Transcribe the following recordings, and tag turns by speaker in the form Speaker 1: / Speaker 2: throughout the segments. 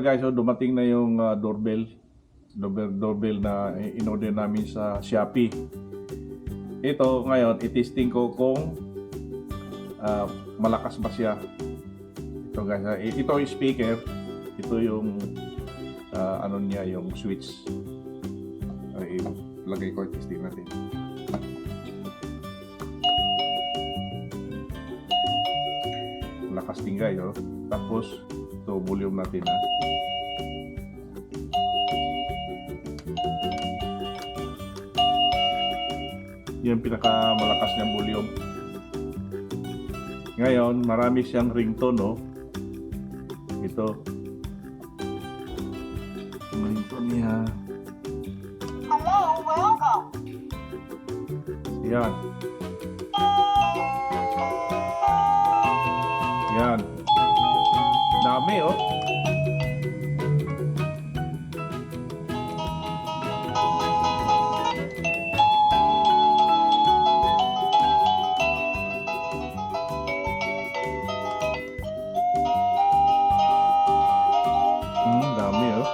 Speaker 1: guys, oh, dumating na yung ah, doorbell. Doorbell, doorbell na in-order namin sa Shopee. Ito ngayon, itesting ko kung ah, malakas ba siya. Ito guys, ah, ito yung speaker. Ito yung ah, ano niya, yung switch. Ay, lagay ko, testing natin. Lakas din guys, oh. Tapos, ito, volume natin ha. Yan pinakamalakas niyang volume. Ngayon, marami siyang ringtone, no? Ito. Ringtone niya.
Speaker 2: Hello, welcome.
Speaker 1: Yan. Yan. Dami, oh. Hmm, dami, oh.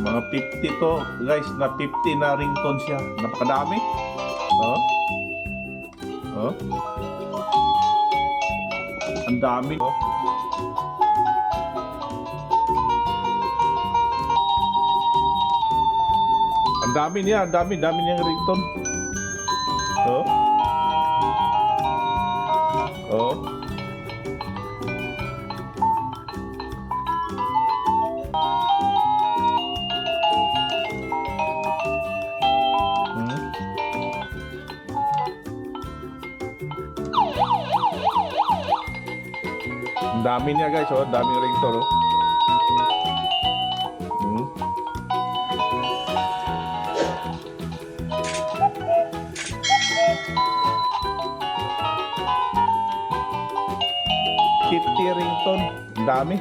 Speaker 1: Mga 50 to, guys, na 50 na ringtone siya. Napakadami. Oh. Oh. Ang dami, oh. Ang dami niya, ang dami, dami niyang ringtone. Oh. Oh. Dami niya guys, oh. Ang daming ringtone, oh. Hmm. Fifty ringtone. Ang dami.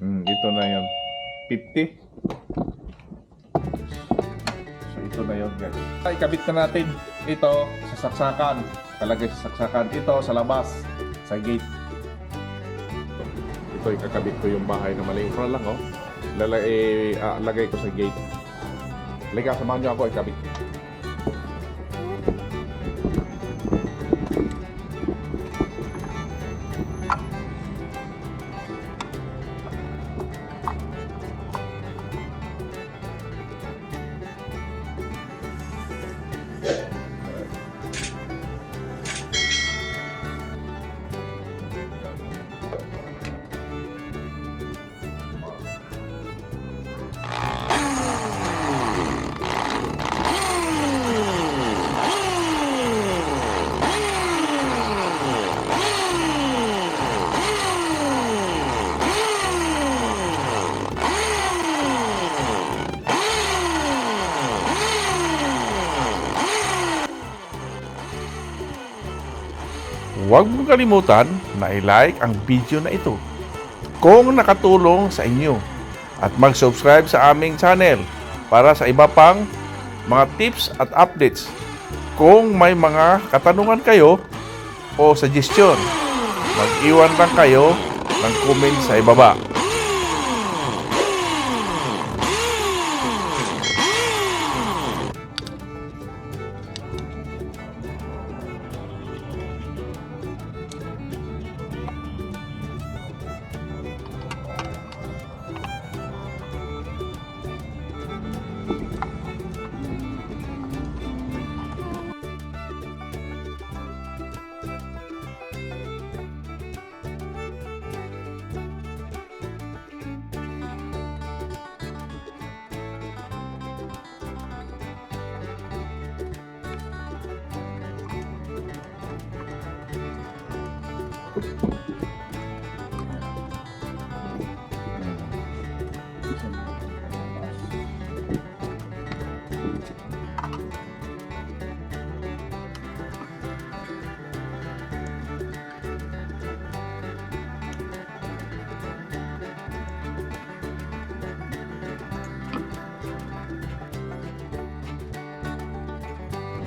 Speaker 1: Hmm, ito na yan. 50. So, ito na yun, guys. Ay, kabit na natin ito sa saksakan. Talagay sa saksakan. Ito sa labas, sa gate. Ito, ikakabit ko yung bahay na mali. Infra lang, oh. Lalagay, ah, lagay ko sa gate. Halika, samahan niyo ako ikabit.
Speaker 3: Huwag mong kalimutan na i-like ang video na ito kung nakatulong sa inyo at mag-subscribe sa aming channel para sa iba pang mga tips at updates. Kung may mga katanungan kayo o suggestion, mag-iwan lang kayo ng comment sa ibaba.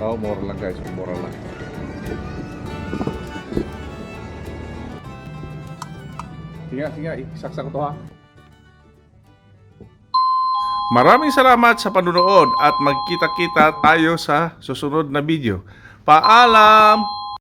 Speaker 4: Oh, moral lang guys, moral lang. Sige, sige, isaksak to ha.
Speaker 1: Maraming salamat sa panunood at magkita-kita tayo sa susunod na video. Paalam!